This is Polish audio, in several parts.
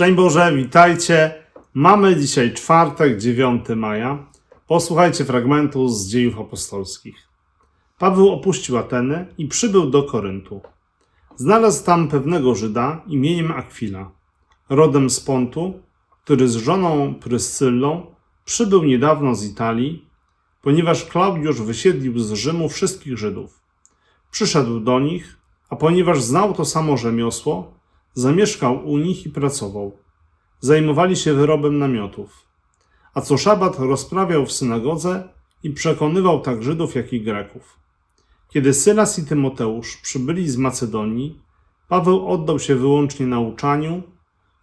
Szczęść Boże, witajcie. Mamy dzisiaj czwartek, 9 maja. Posłuchajcie fragmentu z dziejów apostolskich. Paweł opuścił Ateny i przybył do Koryntu. Znalazł tam pewnego Żyda imieniem Akwila, rodem z Pontu, który z żoną Pryscyllą przybył niedawno z Italii, ponieważ Klaudiusz wysiedlił z Rzymu wszystkich Żydów. Przyszedł do nich, a ponieważ znał to samo rzemiosło, zamieszkał u nich i pracował. Zajmowali się wyrobem namiotów. A co szabat rozprawiał w synagodze i przekonywał tak Żydów, jak i Greków. Kiedy Sylas i Tymoteusz przybyli z Macedonii, Paweł oddał się wyłącznie nauczaniu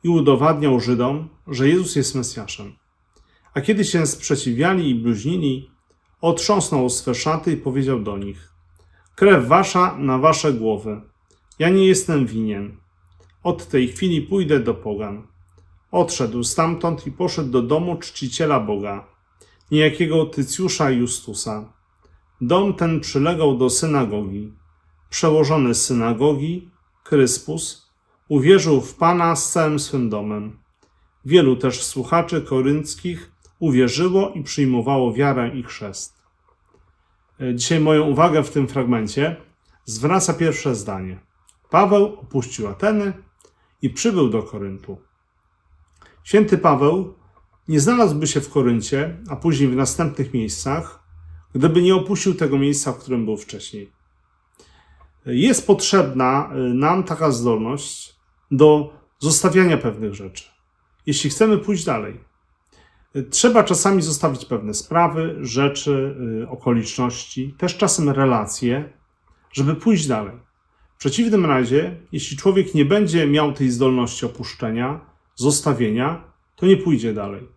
i udowadniał Żydom, że Jezus jest Mesjaszem. A kiedy się sprzeciwiali i bluźnili, otrząsnął swe szaty i powiedział do nich: Krew wasza na wasze głowy. Ja nie jestem winien. Od tej chwili pójdę do pogan. Odszedł stamtąd i poszedł do domu czciciela Boga, niejakiego Tycjusza Justusa. Dom ten przylegał do synagogi. Przełożony synagogi, Kryspus, uwierzył w Pana z całym swym domem. Wielu też słuchaczy korynckich uwierzyło i przyjmowało wiarę i chrzest. E, Dzisiaj moją uwagę w tym fragmencie zwraca pierwsze zdanie. Paweł opuścił Ateny i przybył do Koryntu. Święty Paweł nie znalazłby się w Koryncie, a później w następnych miejscach, gdyby nie opuścił tego miejsca, w którym był wcześniej. Jest potrzebna y, nam taka zdolność do zostawiania pewnych rzeczy, jeśli chcemy pójść dalej. Y, Trzeba czasami zostawić pewne sprawy, rzeczy, y, okoliczności, też czasem relacje, żeby pójść dalej. W przeciwnym razie, jeśli człowiek nie będzie miał tej zdolności opuszczenia, zostawienia, to nie pójdzie dalej.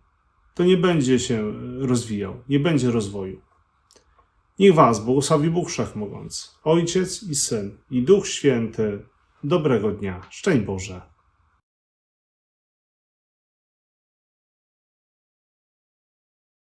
To nie będzie się y, rozwijał, nie będzie rozwoju. Niech Was błogosławi Bóg Wszechmogący, Ojciec i Syn i Duch Święty. Dobrego dnia. Szczęść Boże.